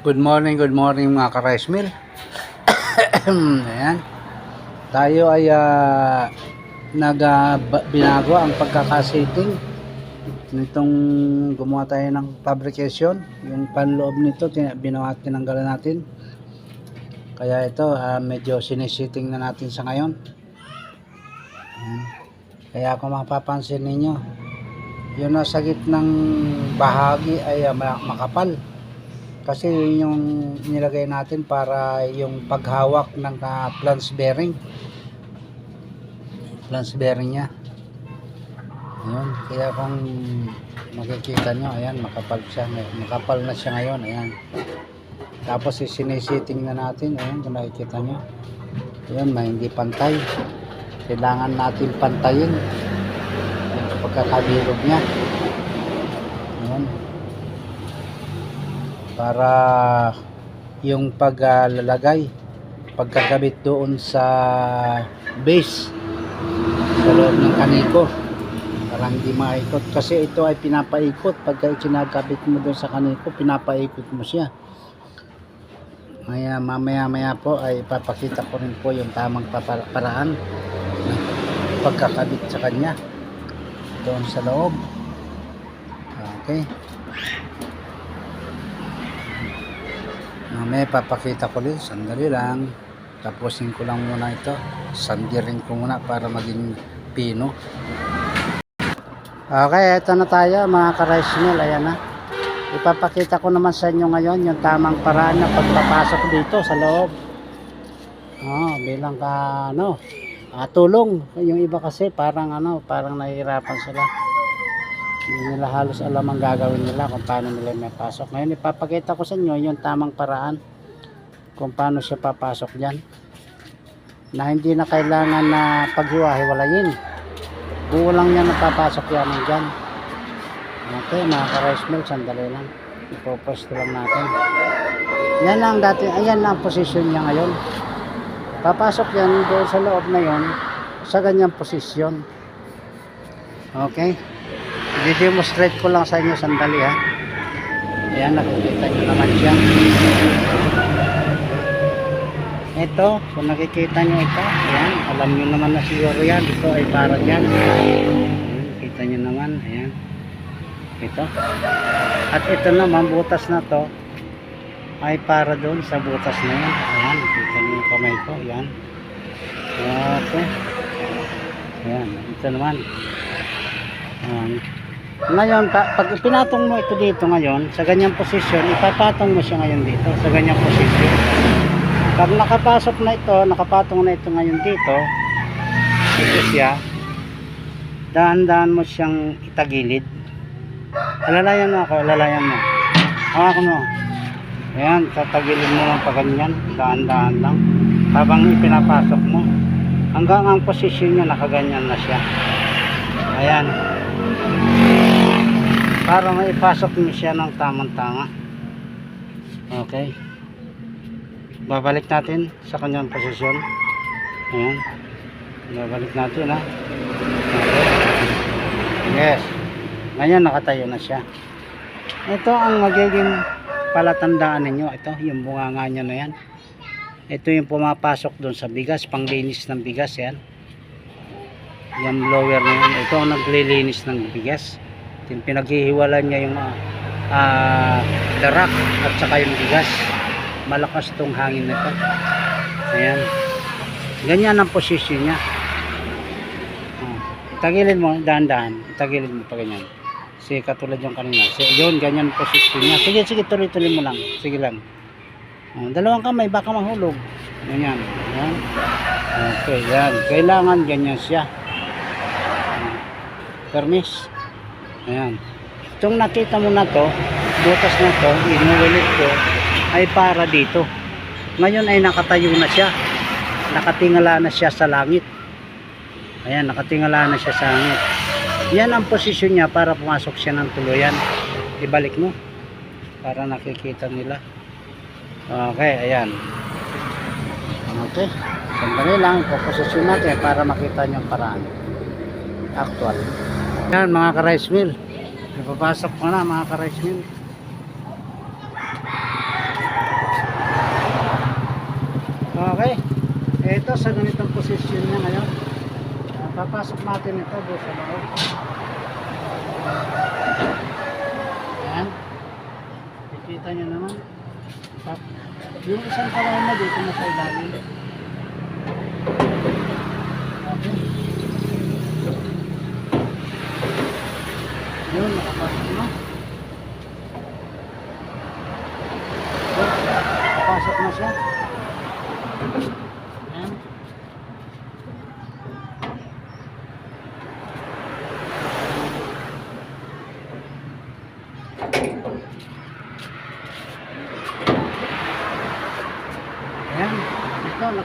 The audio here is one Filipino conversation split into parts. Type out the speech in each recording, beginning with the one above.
Good morning, good morning mga ka-rice mill. Ayan. Tayo ay ah, nag ba- binago ang pagkakasiting nitong gumawa tayo ng fabrication. Yung panloob nito, tina- binawa at tinanggalan natin. Kaya ito, ah, medyo sinisiting na natin sa ngayon. Ayan. Kaya kung mapapansin ninyo, yung nasa gitnang bahagi ay ma- makapal kasi yun yung nilagay natin para yung paghawak ng uh, flange bearing. Flange bearing nya ayun kaya kung makikita nyo ayan makapal siya makapal na siya ngayon ayan. Tapos sinisiting na natin ayan kung nakikita nyo. Ayan hindi pantay. Kailangan natin pantayin yung pagkakabilog nya ayan para yung paglalagay pagkakabit doon sa base sa loob ng kaniko para hindi maikot. Kasi ito ay pinapaikot. Pagka ikinagkabit mo doon sa kaniko pinapaikot mo siya. Maya, mamaya maya po ay ipapakita ko rin po yung tamang paraan pagkakabit sa kanya doon sa loob. Okay Mamaya papakita ko din, sandali lang. Tapusin ko lang muna ito. Sandirin ko muna para maging pino. Okay, ito na tayo mga ka-rice mill. Ayan na. Ipapakita ko naman sa inyo ngayon yung tamang paraan na pagpapasok dito sa loob. Oh, bilang ka, ano, ah, tulong. Yung iba kasi parang ano, parang nahihirapan sila. Hindi nila halos alam ang gagawin nila kung paano nila may pasok. Ngayon ipapakita ko sa inyo yung tamang paraan kung paano siya papasok dyan. Na hindi na kailangan na paghiwa-hiwalayin. Buo lang yan napapasok yan dyan. Okay, mga ka-rice mill, sandali lang. Ipopost lang natin. Yan lang dati, ayan ang position niya ngayon. Papasok yan doon sa loob na yon sa ganyang posisyon. Okay? I-demonstrate ko lang sa inyo sandali ha. Ayan, nakikita nyo naman siya. Ito, kung nakikita nyo ito, ayan, alam nyo naman na siguro yan. Ito ay para dyan. Kita nyo naman, ayan. Ito. At ito naman, butas na to, ay para doon sa butas na yan. Ayan, kita nyo yung kamay ko, ayan. Okay. Ayan, ito naman. Ayan. Ngayon, pa- pag pinatong mo ito dito ngayon, sa ganyang posisyon, ipapatong mo siya ngayon dito, sa ganyang posisyon. Pag nakapasok na ito, nakapatong na ito ngayon dito, ito siya, dahan-dahan mo siyang itagilid. Alalayan mo ako, alalayan mo. Hawak mo. Ayan, tatagilid mo lang pa ganyan, dahan-dahan lang. Habang ipinapasok mo, hanggang ang posisyon niya, nakaganyan na siya. Ayan para maipasok niyo siya ng tamang-tama. Okay. Babalik natin sa kanyang posisyon. Ayan. Babalik natin ha. Okay. Yes. Ngayon nakatayo na siya. Ito ang magiging palatandaan ninyo. Ito, yung bunganga niya na yan. Ito yung pumapasok doon sa bigas, panglinis ng bigas yan. Yung blower na yan. Ito ang naglilinis ng bigas yung pinaghihiwalan niya yung uh, darak at saka yung bigas. Malakas tong hangin nito ayan. Ganyan ang posisyon niya. Oh. tagilid mo dahan-dahan. Tagilid mo pa ganyan. Sige katulad yung kanina. Sige yun ganyan posisyon niya. Sige sige tuloy tuloy mo lang. Sige lang. Oh, dalawang kamay baka mahulog. Ganyan ayan. Okay yan kailangan ganyan siya. Permis Ayan. Itong nakita mo na to, butas na to, inuulit ko, ay para dito. Ngayon ay nakatayo na siya. Nakatingala na siya sa langit. Ayan, nakatingala na siya sa langit. Yan ang posisyon niya para pumasok siya ng tuluyan. Ibalik mo. Para nakikita nila. Okay, ayan. Okay. Sandali lang, posisyon natin para makita niyo ang paraan. Actual. Yan mga ka-rice mill. Napapasok ko na mga ka-rice mill. Okay. Ito sa ganitong posisyon niya ngayon. Ah, papasok natin ito doon sa loob. Yan. Kikita nyo naman. Yung isang kalama dito na sa ilalim. Okay.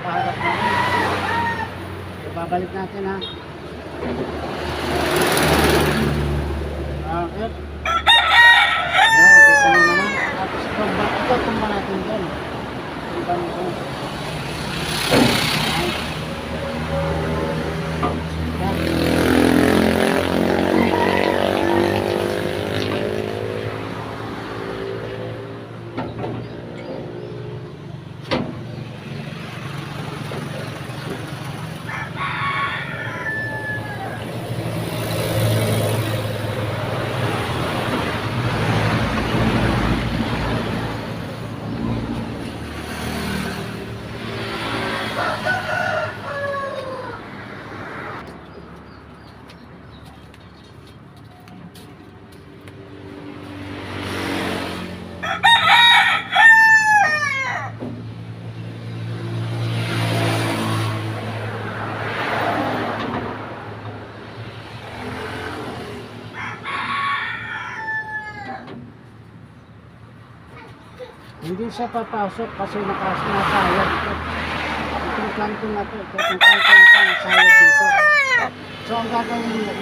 Ito, nakaharap na. Babalik natin ha. Okay. Ayan, kita mo naman. Tapos ito, ba- ito, tumba natin dyan. Tumba nito. Ayan. Ayan. Hindi siya papasok kasi nakas nasayad ito. Itong kanto na to, ito, itong kanto na to, nasayad dito. So ang gagawin mo,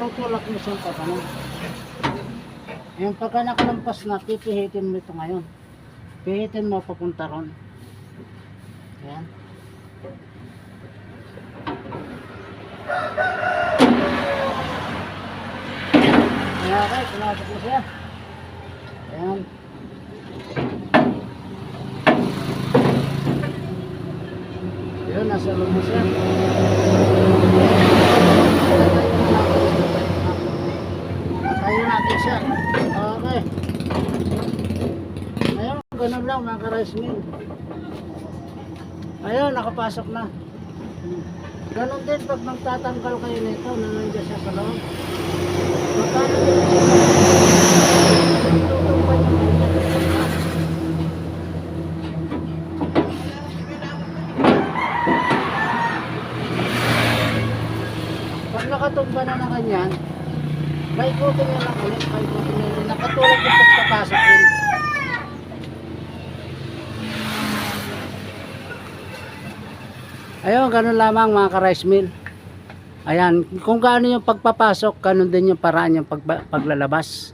tutulak mo siyang papano. Yung pagka nakalampas na, pipihitin mo ito ngayon. Pihitin mo papunta ron. Ayan. Ayan, okay, pumasok mo siya. Ayan. Yun, nasa loob mo siya. Tayo natin siya. Okay. Ayun, ganun lang mga ka-rice mill. Ayun, nakapasok na. Ganun din pag magtatanggal kayo nito, nandiyan siya sa loob. Magkano din Tutupan niyo ganyan. Pag nakatumba na na ganyan, ikutin nyo lang ulit, may ikutin nyo ulit. Nakatulog yung pagpapasok din. Ayun, ganun lamang mga ka-rice mill. Ayan, kung gaano yung pagpapasok, ganun din yung paraan yung pagba- paglalabas.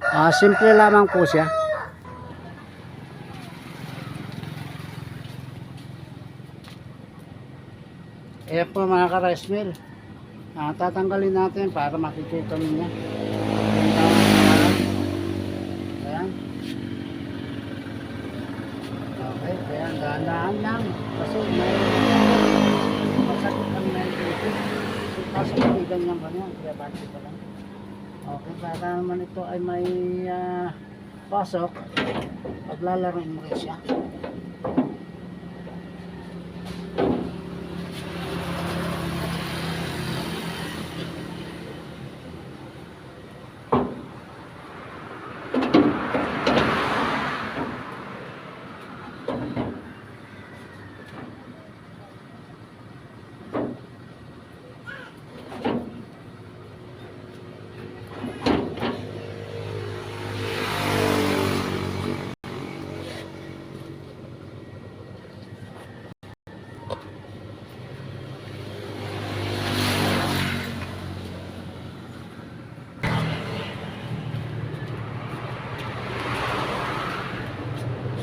Ah, simple lamang po siya. Ayan po mga ka-rice mill. Ah, tatanggalin natin para makikita ninyo. Ayan. Okay, ayan, dahan-dahan lang. Kasi may masakit ang may dito. So, kaso may ganyan pa niya, kaya bakit pa lang. Okay, para naman ito ay may ah, pasok, paglalaroin mo rin siya.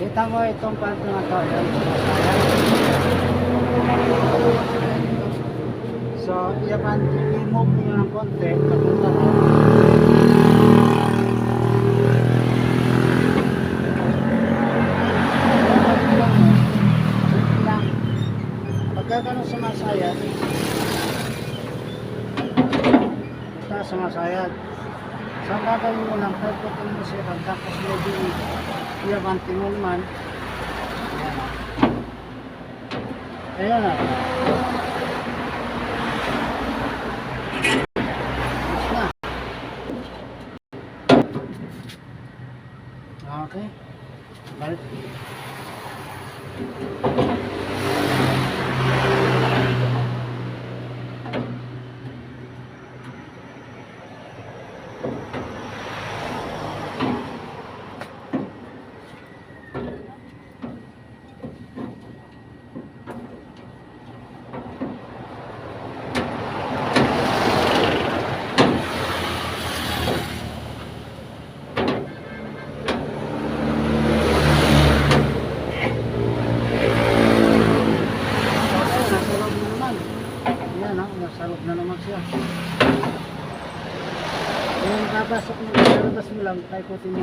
Kita mo itong kanto na to. So, i-move nyo ng konti. Papunta na. Simple lang. Sa masayad. Sa gagawin mo lang, kung mo siya, tapos medyo iyabanti mo naman. Ayan na. Okay. Balik. Okay, nasa loob na naman. Yan ha, nasa loob na naman siya. Kung papasok mo, lalabas mo lang, paikutin mo.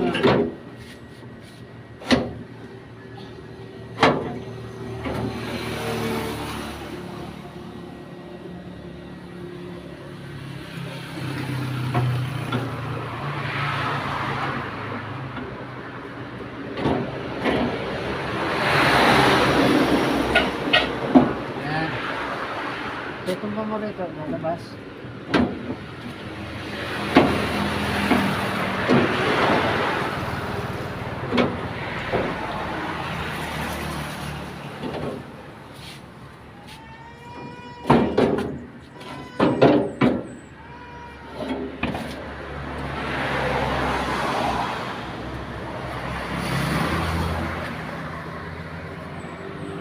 Tutumba mo rito, lalabas.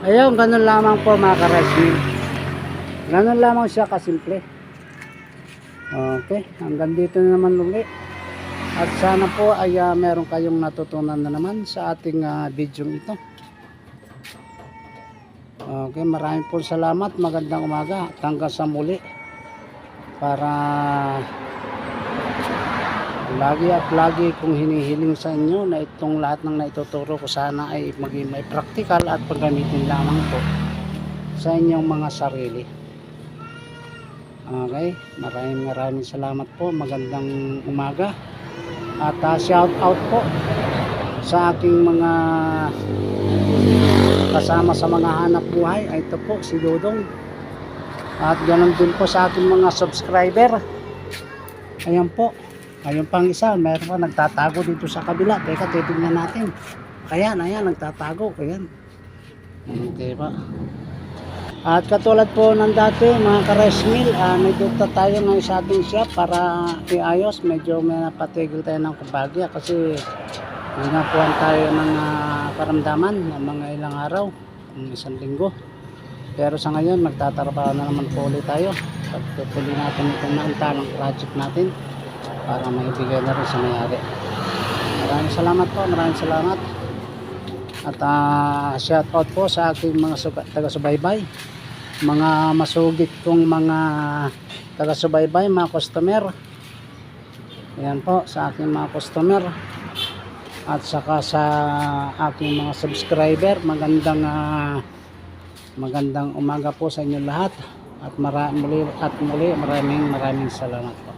Ayun, ganun lamang po mga karasmin. Ganun lamang siya kasimple. Okay, hanggang dito na naman ulit. At sana po ay ah, meron kayong natutunan na naman sa ating ah, video ito. Okay, maraming po salamat. Magandang umaga. At hanggang sa muli. Para lagi at lagi kong hinihiling sa inyo na itong lahat ng naituturo ko sana ay maging may practical at paggamitin lamang po sa inyong mga sarili. Okay, maraming maraming salamat po. Magandang umaga. At uh, shout out po sa aking mga kasama sa mga hanap buhay. Ay, Ito po si Dodong. At ganoon din po sa aking mga subscriber. Ayan po. Ayun pang isa, meron pa nagtatago dito sa kabila. Teka, titignan natin. Ayan, ayan, nagtatago. Ayan. Okay ba? At katulad po ng dati, mga ka-resmil, uh, may dito tayo ng sa ating shop para iayos. Medyo may napatigil tayo ng kubagya kasi ginapuan tayo ng ah, karamdaman ng mga ilang araw, ng isang linggo. Pero sa ngayon, magtatrabaho na naman po ulit tayo. Pagtutuloy natin itong nauntanang project natin para maibigay na rin sa mayari. Maraming salamat po, maraming salamat. At uh, shout out po sa aking mga taga-subaybay, mga masugit kong mga taga-subaybay, mga customer. Ayan po sa aking mga customer at saka sa aking mga subscriber. Magandang ah, magandang umaga po sa inyo lahat at mara, muli, at muli maraming maraming salamat.